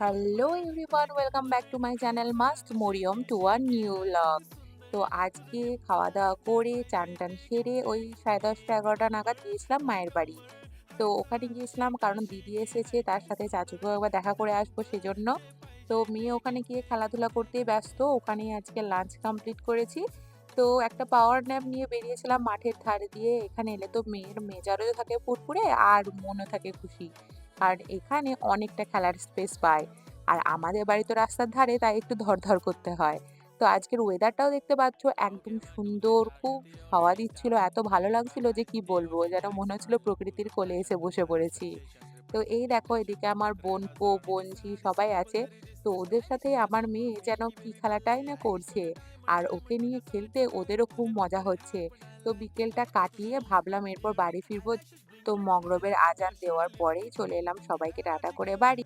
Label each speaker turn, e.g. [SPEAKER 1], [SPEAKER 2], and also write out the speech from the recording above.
[SPEAKER 1] Hello everyone welcome back to my channel must Mariyam to a new blog তো আজকে খাওয়া দাওয়া করে চান টান সেরে ওই সাড়ে দশটা, এগারোটা নাগাদ গিয়েছিলাম মায়ের বাড়ি। তো ওখানে গিয়েছিলাম কারণ দিদি এসেছে, তার সাথে চাচুকেও একবার দেখা করে আসব সেজন্য। তো মেয়ে ওখানে গিয়ে খেলাধুলা করতেই ব্যস্ত ওখানেই আজকে লাঞ্চ কমপ্লিট করেছি। তো একটা পাওয়ার ন্যাপ নিয়ে বেরিয়েছিলাম মাঠের ধার দিয়ে, এখানে এলে তো মেয়ের মেজারও থাকে ফুরফুরে আর মনও থাকে খুশি। আর এখানে অনেকটা খেলার স্পেস পায়। আর আমাদের বাড়ি তো রাস্তার ধারে তাই একটু ধরধর করতে হয়। তো আজকের ওয়েদারটাও দেখতে পাচ্ছ, একদম সুন্দর, খুব হাওয়া দিচ্ছিল, এত ভালো লাগছিল যে কি বলব? যেন মনে হচ্ছিল প্রকৃতির কোলে এসে বসে পড়েছি। তো এই দেখো এদিকে আমার বোন পো বোনঝি সবাই আছে। তো ওদের সাথে আমার মেয়ে যেন কি খেলাটাই না করছে। আর ওকে নিয়ে খেলতে ওদেরও খুব মজা হচ্ছে। তো বিকেলটা কাটিয়ে ভাবলাম এরপর বাড়ি ফিরবো। তো মগরবের আজান দেওয়ার পরেই চলে এলাম সবাইকে টাটা করে বাড়ি।